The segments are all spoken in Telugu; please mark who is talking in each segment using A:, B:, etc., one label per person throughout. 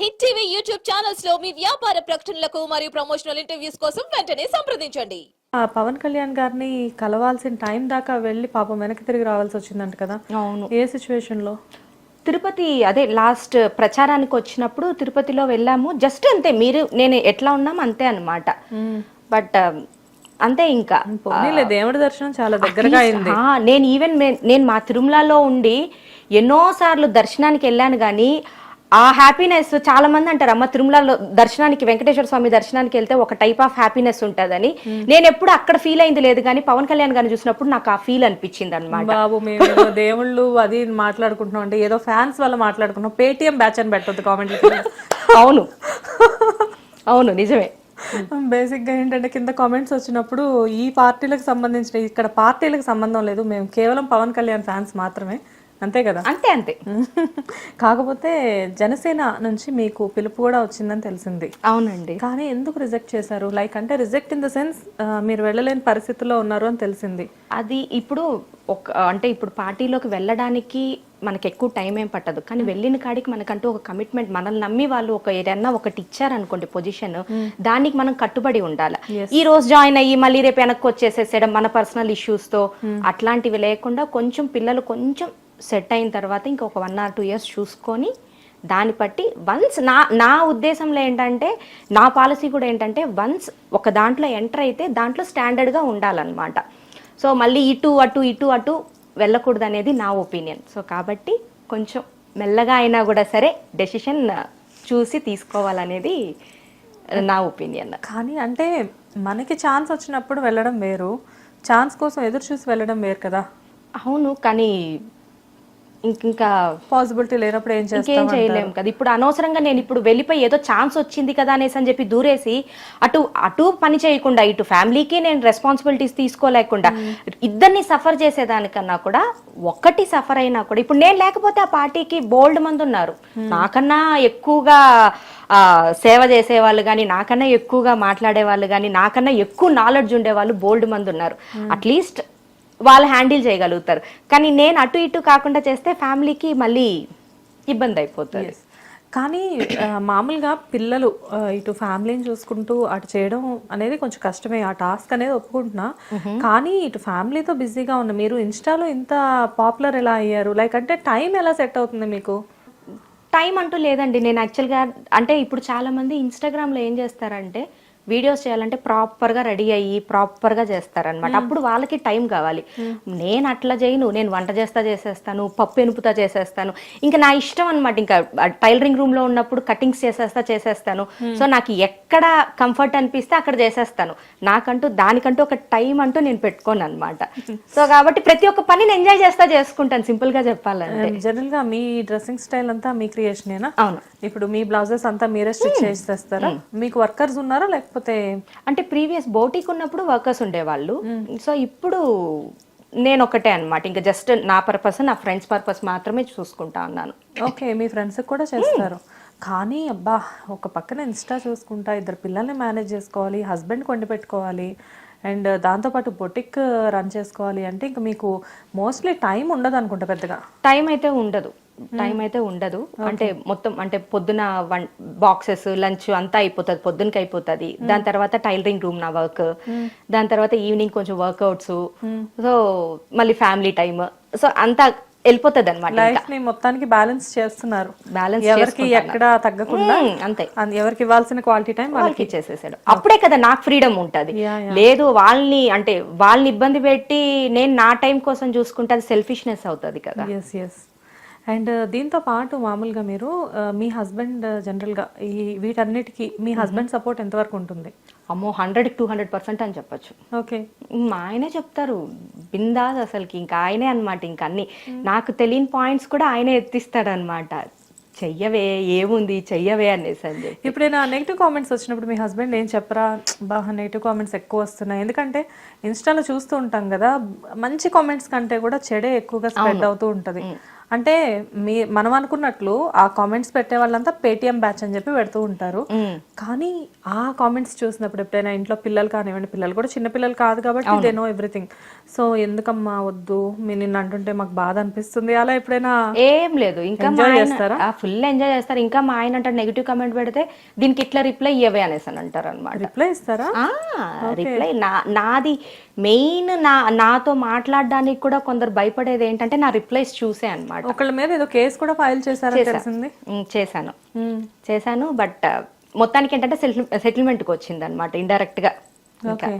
A: హిట్ టీవీ యూట్యూబ్ ఛానల్స్లో మీ వ్యాపార ప్రకటనలకు మరియు ప్రమోషనల్ ఇంటర్వ్యూస్ కోసం వెంటనే సంప్రదించండి.
B: ఆ పవన్ కళ్యాణ్ గారిని కలవాల్సిన టైం దాకా వెళ్ళి పాపం వెనక్కి తిరిగి రావాల్సి వచ్చిందంట కదా.
C: అవును.
B: ఏ సిచ్యువేషన్లో
C: తిరుపతి అదే లాస్ట్ ప్రచారానికి వచ్చినప్పుడు తిరుపతిలో వెళ్ళాము. జస్ట్ అంతే మీరు నేను ఎట్లా ఉన్నాం అంతే అన్నమాట. బట్ అంతే ఇంకా.
B: పోనీలే దేవుడి దర్శనం చాలా దగ్గరగా అయింది.
C: ఆ, నేను ఈవెన్ నేను మా తిరుమలలో ఉండి ఎన్నో సార్లు దర్శనానికి వెళ్ళాను కానీ ఆ హ్యాపీనెస్ చాలా మంది అంటారు అమ్మ తిరుమలలో దర్శనానికి వెంకటేశ్వర స్వామి దర్శనానికి వెళ్తే ఒక టైప్ ఆఫ్ హ్యాపీనెస్ ఉంటుందని. నేను ఎప్పుడు అక్కడ ఫీల్ అయింది లేదు కానీ పవన్ కళ్యాణ్ గారిని చూసినప్పుడు నాకు ఆ ఫీల్ అనిపించింది అనమాట
B: బాబు మేము దేవుళ్ళు అది మాట్లాడుకుంటున్నాం అంటే ఏదో ఫ్యాన్స్ వల్ల మాట్లాడుకుంటున్నాం పేటిఎం బ్యాచ్ అని పెట్టొద్దు కామెంట్
C: అవును. అవును నిజమే.
B: బేసిక్గా ఏంటంటే కింద కామెంట్స్ వచ్చినప్పుడు ఈ పార్టీలకు సంబంధించిన ఇక్కడ పార్టీలకు సంబంధం లేదు. మేము కేవలం పవన్ కళ్యాణ్ ఫ్యాన్స్ మాత్రమే. అంతే కదా?
C: అంతే అంతే.
B: కాకపోతే జనసేన నుంచి మీకు పిలుపు కూడా వచ్చిందని తెలిసింది.
C: అవునండి.
B: కానీ ఎందుకు రిజెక్ట్ చేశారు? లైక్ అంటే రిజెక్ట్ ఇన్ ద సెన్స్ మీరు వెళ్ళలేని పరిస్థితిలో ఉన్నారు అని తెలిసింది.
C: అది ఇప్పుడు ఒక అంటే ఇప్పుడు పార్టీలోకి వెళ్ళడానికి మనకి ఎక్కువ టైం ఏం పట్టదు. కానీ వెళ్ళిన కాడికి మనకంటూ ఒక కమిట్మెంట్ మనల్ని నమ్మి వాళ్ళు ఒక ఏదన్నా ఒకటి ఇచ్చారనుకోండి పొజిషన్ దానికి మనం కట్టుబడి ఉండాలి. ఈ రోజు జాయిన్ అయ్యి మళ్ళీ రేపు వెనక్కి వచ్చేసేసేయడం మన పర్సనల్ ఇష్యూస్తో అట్లాంటివి లేకుండా కొంచెం పిల్లలు కొంచెం సెట్ అయిన తర్వాత ఇంకొక వన్ ఆర్ టూ ఇయర్స్ చూసుకొని దాన్ని బట్టి వన్స్ నా నా ఉద్దేశంలో ఏంటంటే నా పాలసీ కూడా ఏంటంటే వన్స్ ఒక దాంట్లో ఎంటర్ అయితే దాంట్లో స్టాండర్డ్గా ఉండాలన్నమాట. సో మళ్ళీ ఇటు అటు ఇటు అటు వెళ్ళకూడదు అనేది నా ఒపీనియన్ సో కాబట్టి కొంచెం మెల్లగా అయినా కూడా సరే డెసిషన్ చూసి తీసుకోవాలనేది నా ఒపీనియన్
B: కానీ అంటే మనకి ఛాన్స్ వచ్చినప్పుడు వెళ్ళడం వేరు. ఛాన్స్ కోసం ఎదురు చూసి వెళ్ళడం వేరు కదా.
C: అవును కానీ ఇంక-
B: పాసిబిలిటీ లేనప్పుడు ఏం
C: ఇంకేం చేయలేము కదా. ఇప్పుడు అనవసరంగా నేను ఇప్పుడు వెళ్ళిపోయి ఏదో ఛాన్స్ వచ్చింది కదా అనేసి అని చెప్పి దూరేసి అటు అటు పని చేయకుండా ఇటు ఫ్యామిలీకి నేను రెస్పాన్సిబిలిటీస్ తీసుకోలేకుండా ఇద్దరిని సఫర్ చేసేదానికన్నా కూడా ఒక్కటి సఫర్ అయినా కూడా ఇప్పుడు నేను లేకపోతే ఆ పార్టీకి బోల్డ్ మంది ఉన్నారు. నాకన్నా ఎక్కువగా ఆ, సేవ చేసేవాళ్ళు కానీ నాకన్నా ఎక్కువగా మాట్లాడే వాళ్ళు కానీ నాకన్నా ఎక్కువ నాలెడ్జ్ ఉండే వాళ్ళు బోల్డ్ మంది ఉన్నారు. అట్లీస్ట్ వాళ్ళు హ్యాండిల్ చేయగలుగుతారు. కానీ నేను అటు ఇటు కాకుండా చేస్తే ఫ్యామిలీకి మళ్ళీ ఇబ్బంది అయిపోతుంది.
B: కానీ మామూలుగా పిల్లలు ఇటు ఫ్యామిలీని చూసుకుంటూ అటు చేయడం అనేది కొంచెం కష్టమే. ఆ టాస్క్ అనేది ఒప్పుకుంటున్నా. కానీ ఇటు ఫ్యామిలీతో బిజీగా ఉన్న మీరు ఇన్స్టాలో ఇంత పాపులర్ ఎలా అయ్యారు? లైక్ అంటే టైం ఎలా సెట్ అవుతుంది మీకు?
C: టైం అంటూ లేదండి. నేను యాక్చువల్గా అంటే ఇప్పుడు చాలా మంది ఇన్స్టాగ్రామ్లో ఏం చేస్తారంటే వీడియోస్ చేయాలంటే ప్రాపర్గా రెడీ అయ్యి ప్రాపర్గా చేస్తారనమాట అప్పుడు వాళ్ళకి టైం కావాలి. నేను అట్లా చేయను నేను వంట చేస్తా చేసేస్తాను పప్పు ఎనుపుతా చేసేస్తాను. ఇంకా నా ఇష్టం అనమాట ఇంకా టైలరింగ్ రూమ్లో ఉన్నప్పుడు కటింగ్స్ చేసేస్తా చేసేస్తాను. సో నాకు ఎక్కడ కంఫర్ట్ అనిపిస్తే అక్కడ చేసేస్తాను. నాకంటూ దానికంటూ ఒక టైం అంటూ నేను పెట్టుకోను అనమాట సో కాబట్టి ప్రతి ఒక్క పనిని ఎంజాయ్ చేస్తా చేసుకుంటాను. సింపుల్గా చెప్పాలంటే.
B: జనరల్గా మీ డ్రెస్సింగ్ స్టైల్ అంతా మీ క్రియేషనేనా
C: అవును.
B: ఇప్పుడు మీ బ్లౌజెస్ అంతా మీరే స్టిచ్ చేసేస్తారా? మీకు వర్కర్స్ ఉన్నారా? లేకపోతే
C: అంటే ప్రీవియస్ బోటిక్ ఉన్నప్పుడు వర్కర్స్ ఉండేవాళ్ళు. సో ఇప్పుడు నేను ఒకటే అన్నమాట. ఇంకా జస్ట్ నా పర్పస్ నా ఫ్రెండ్స్ పర్పస్ మాత్రమే చూసుకుంటా ఉన్నాను.
B: ఓకే మీ ఫ్రెండ్స్ కూడా చేస్తారు. కానీ అబ్బా ఒక పక్కన ఇన్స్టా చూసుకుంటా ఇద్దరు పిల్లల్ని మేనేజ్ చేసుకోవాలి హస్బెండ్ కొండి పెట్టుకోవాలి అండ్ దాంతోపాటు బొటిక్ రన్ చేసుకోవాలి అంటే ఇంకా మీకు మోస్ట్లీ టైం ఉండదు అనుకుంటా పెద్దగా.
C: టైం అయితే ఉండదు. టైం అయితే ఉండదు. అంటే మొత్తం అంటే పొద్దున వన్ బాక్సెస్ లంచ్ అంతా అయిపోతుంది పొద్దునకి అయిపోతుంది. దాని తర్వాత టైలరింగ్ రూమ్ నా వర్క్. దాని తర్వాత ఈవినింగ్ కొంచెం వర్కౌట్స్. సో మళ్ళీ ఫ్యామిలీ టైమ్. సో అంతా వెళ్ళిపోతుంది అనమాట
B: లైఫ్ని మొత్తానికి బ్యాలెన్స్ చేస్తున్నారు.
C: Balance
B: ఎవరికి ఎక్కడ తగ్గకుండా
C: అంతే.
B: ఎవరికి ఇవ్వాల్సిన క్వాలిటీ టైం
C: వాళ్ళకి ఇచ్చేసేసాడు. అప్పుడే కదా నాకు ఫ్రీడమ్ ఉంటది. లేదు వాళ్ళని అంటే వాళ్ళని ఇబ్బంది పెట్టి నేను నా టైం కోసం చూసుకుంటే అది సెల్ఫిష్నెస్ అవుతుంది కదా.
B: ఎస్ ఎస్ అండ్ దీంతో పాటు మామూలుగా మీరు మీ హస్బెండ్ జనరల్గా ఈ వీటన్నిటికీ మీ హస్బెండ్ సపోర్ట్ ఎంతవరకు ఉంటుంది?
C: అమ్మో హండ్రెడ్ టూ హండ్రెడ్ పర్సెంట్ అని చెప్పొచ్చు.
B: ఓకే.
C: మా ఆయనే చెప్తారు. బిందాస్ అసలుకి ఇంకా ఆయనే అన్నమాట ఇంకా అన్ని. నాకు తెలియని పాయింట్స్ కూడా ఆయనే ఎత్తిస్తాడు అనమాట చెయ్యవే ఏముంది చెయ్యవే అనేసి అని చెప్పి.
B: ఎప్పుడైనా నెగిటివ్ కామెంట్స్ వచ్చినప్పుడు మీ హస్బెండ్ ఏం చెప్పరా? బాగా నెగిటివ్ కామెంట్స్ ఎక్కువ వస్తున్నాయి. ఎందుకంటే ఇన్స్టాలో చూస్తూ ఉంటాం కదా మంచి కామెంట్స్ కంటే కూడా చెడే ఎక్కువగా స్ప్రెడ్ అవుతూ ఉంటది. అంటే మీ మనం అనుకున్నట్లు ఆ కామెంట్స్ పెట్టే వాళ్ళంతా పేటిఎం బ్యాచ్ అని చెప్పి పెడుతూ ఉంటారు. కానీ ఆ కామెంట్స్ చూసినప్పుడు ఎప్పుడైనా ఇంట్లో పిల్లలు కానివ్వండి పిల్లలు కూడా చిన్న పిల్లలు కాదు కాబట్టి దే నో ఎవ్రీథింగ్ సో ఎందుకమ్మా వద్దు? మీ నిన్ను అంటుంటే మాకు బాధ అనిపిస్తుంది. అలా ఎప్పుడైనా
C: ఏం లేదు. ఇంకా
B: చేస్తారా?
C: ఫుల్ ఎంజాయ్ చేస్తారు. ఇంకా మా ఆయన అంటారు నెగిటివ్ కమెంట్ పెడితే దీనికి ఇట్లా రిప్లై ఇవ్వే అనేసి అని అంటారు అనమాట
B: రిప్లై ఇస్తారా
C: రిప్లై నా నాది మెయిన్ నా నాతో మాట్లాడడానికి కూడా కొందరు భయపడేది ఏంటంటే నా రిప్లైస్ చూసే అనమాట
B: ఒకళ్ళ మీద ఏదో కేసు కూడా ఫైల్ చేశారని తెలిసింది.
C: చేశాను. చేశాను బట్ మొత్తానికి ఏంటంటే సెటిల్మెంట్కి వచ్చింది అనమాట ఇండైరెక్ట్గా ఇంకా.
B: ఓకే.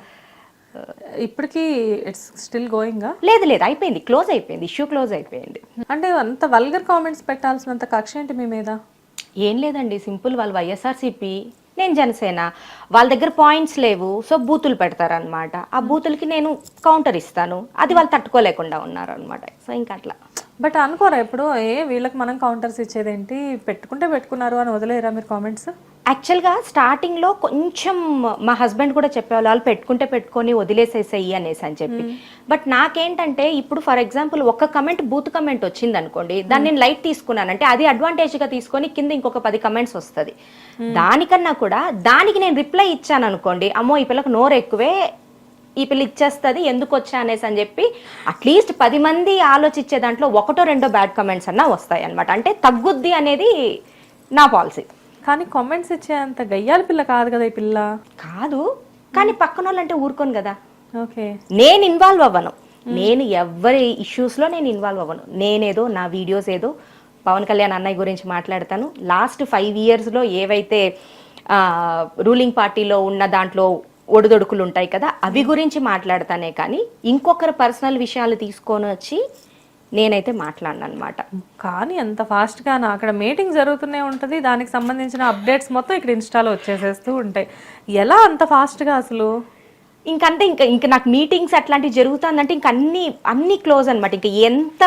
B: ఇప్పటికీ ఇట్స్ స్టిల్ గోయింగ్?
C: లేదు లేదు అయిపోయింది క్లోజ్ అయిపోయింది ఇష్యూ క్లోజ్ అయిపోయింది.
B: అంటే అంత వల్గర్ కామెంట్స్ పెట్టాల్సినంత కక్ష ఏంటి మీ మీద?
C: ఏం లేదండి సింపుల్ వాళ్ళు వైఎస్ఆర్సీపీ నేను జనసేన వాళ్ళ దగ్గర పాయింట్స్ లేవు సో బూతులు పెడతారనమాట ఆ బూతులకి నేను కౌంటర్ ఇస్తాను అది వాళ్ళు తట్టుకోలేకుండా ఉన్నారు అనమాట సో ఇంకా అట్లా.
B: బట్ అనుకోరా ఎప్పుడు ఏ వీళ్ళకి మనం కౌంటర్స్ ఇచ్చేదేంటి? పెట్టుకుంటే పెట్టుకున్నారు అని వదిలేరా మీరు కామెంట్స్
C: యాక్చువల్గా స్టార్టింగ్లో కొంచెం మా హస్బెండ్ కూడా చెప్పేవాళ్ళు వాళ్ళు పెట్టుకుంటే పెట్టుకొని వదిలేసేసేయి అనేసి అని చెప్పి. బట్ నాకేంటంటే ఇప్పుడు ఫర్ ఎగ్జాంపుల్ ఒక కమెంట్ బూత్ కమెంట్ వచ్చింది అనుకోండి దాన్ని నేను లైట్ తీసుకున్నానంటే అది అడ్వాంటేజ్గా తీసుకొని కింద ఇంకొక పది కమెంట్స్ వస్తుంది. దానికన్నా కూడా దానికి నేను రిప్లై ఇచ్చాను అనుకోండి అమ్మో ఈ పిల్లకు నోరు ఎక్కువే ఈ పిల్ల ఇచ్చేస్తుంది ఎందుకు వచ్చా అనేసి అని చెప్పి అట్లీస్ట్ పది మంది ఆలోచించే దాంట్లో ఒకటో రెండో బ్యాడ్ కమెంట్స్ అన్నా వస్తాయి అనమాట అంటే తగ్గుద్ది అనేది నా పాలసీ.
B: కానీ కామెంట్స్ ఇచ్చే అంత గయ్యాల పిల్ల కాదు కదా ఈ పిల్ల?
C: కాదు కానీ పక్కన వాళ్ళంటే ఊరుకోను కదా.
B: ఓకే.
C: నేను ఇన్వాల్వ్ అవ్వను. నేను ఎవరి ఇష్యూస్లో నేను ఇన్వాల్వ్ అవ్వను. నేనేదో నా వీడియోస్ ఏదో పవన్ కళ్యాణ్ అన్నయ్య గురించి మాట్లాడతాను. లాస్ట్ ఫైవ్ ఇయర్స్లో ఏవైతే రూలింగ్ పార్టీలో ఉన్న దాంట్లో ఒడిదొడుకులు ఉంటాయి కదా అవి గురించి మాట్లాడతానే కానీ ఇంకొకరి పర్సనల్ విషయాలు తీసుకొని వచ్చి నేనైతే మాట్లాడను అనమాట
B: కానీ అంత ఫాస్ట్గా అక్కడ మీటింగ్ జరుగుతూనే ఉంటుంది. దానికి సంబంధించిన అప్డేట్స్ మొత్తం ఇక్కడ ఇన్స్టాలో వచ్చేసేస్తూ ఉంటాయి. ఎలా అంత ఫాస్ట్గా అసలు?
C: ఇంకంతే ఇంకా ఇంకా నాకు మీటింగ్స్ అట్లాంటివి జరుగుతుందంటే ఇంక అన్ని అన్ని క్లోజ్ అనమాట ఇంకా ఎంత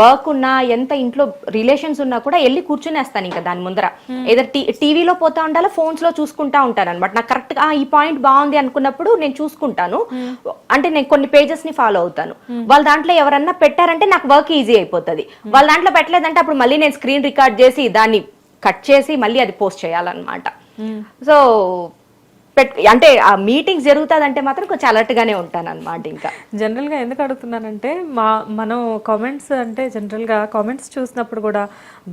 C: వర్క్ ఉన్నా ఎంత ఇంట్లో రిలేషన్స్ ఉన్నా కూడా వెళ్ళి కూర్చునేస్తాను ఇంకా దాని ముందర. ఏదో టీవీలో పోతా ఉండాలా ఫోన్స్లో చూసుకుంటా ఉంటాను అనమాట నాకు కరెక్ట్గా ఈ పాయింట్ బాగుంది అనుకున్నప్పుడు నేను చూసుకుంటాను. అంటే నేను కొన్ని పేజెస్ని ఫాలో అవుతాను. వాళ్ళ దాంట్లో ఎవరన్నా పెట్టారంటే నాకు వర్క్ ఈజీ అయిపోతుంది. వాళ్ళ దాంట్లో పెట్టలేదంటే అప్పుడు మళ్ళీ నేను స్క్రీన్ రికార్డ్ చేసి దాన్ని కట్ చేసి మళ్ళీ అది పోస్ట్ చేయాలన్నమాట. సో అంటే ఆ మీటింగ్స్ జరుగుతుందంటే మాత్రం కొంచెం అలర్ట్ గానే ఉంటాను అనమాట ఇంకా.
B: జనరల్గా ఎందుకు అడుగుతున్నానంటే మా మనం కామెంట్స్ అంటే జనరల్గా కామెంట్స్ చూసినప్పుడు కూడా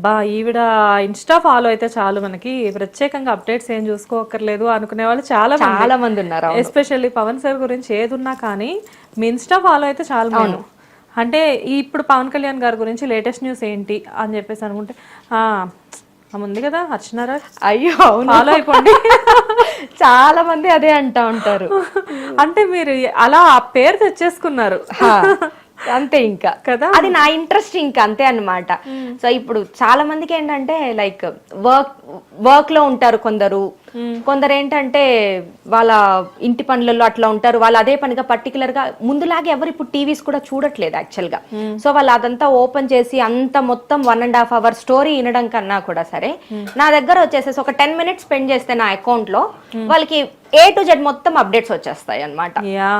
B: బా ఈవిడ ఇన్స్టా ఫాలో అయితే చాలు మనకి. ప్రత్యేకంగా అప్డేట్స్ ఏం చూసుకోకర్లేదు అనుకునే వాళ్ళు చాలా
C: చాలా మంది ఉన్నారు.
B: ఎస్పెషల్లీ పవన్ సార్ గురించి ఏది ఉన్నా కానీ మీ ఇన్స్టా ఫాలో అయితే చాలు మనం అంటే ఈ ఇప్పుడు పవన్ కళ్యాణ్ గారి గురించి లేటెస్ట్ న్యూస్ ఏంటి అని చెప్పేసి అనుకుంటే ఆ ఆమె ఉంది కదా అర్చనారా?
C: అయ్యో అవును.
B: ఫాలో అయిపోండి.
C: చాలా మంది అదే అంటా ఉంటారు.
B: అంటే మీరు అలా ఆ పేరు తెచ్చేసుకున్నారు.
C: అంతే ఇంకా.
B: కదా?
C: అది నా ఇంట్రెస్ట్ ఇంకా అంతే అన్నమాట. సో ఇప్పుడు చాలా మందికి ఏంటంటే లైక్ వర్క్ వర్క్లో ఉంటారు కొందరు. కొందరు ఏంటంటే వాళ్ళ ఇంటి పనులలో అట్లా ఉంటారు. వాళ్ళు అదే పనిగా పర్టికులర్గా ముందులాగే ఎవరు ఇప్పుడు టీవీస్ కూడా చూడట్లేదు యాక్చువల్గా సో వాళ్ళు అదంతా ఓపెన్ చేసి అంత మొత్తం one and half hour story వినడం కన్నా కూడా సరే నా దగ్గర వచ్చేసేసి ఒక టెన్ మినిట్స్ స్పెండ్ చేస్తే నా అకౌంట్లో వాళ్ళకి ఏ టు జెడ్ మొత్తం అప్డేట్స్ వచ్చేస్తాయి అన్నమాట.
B: యా.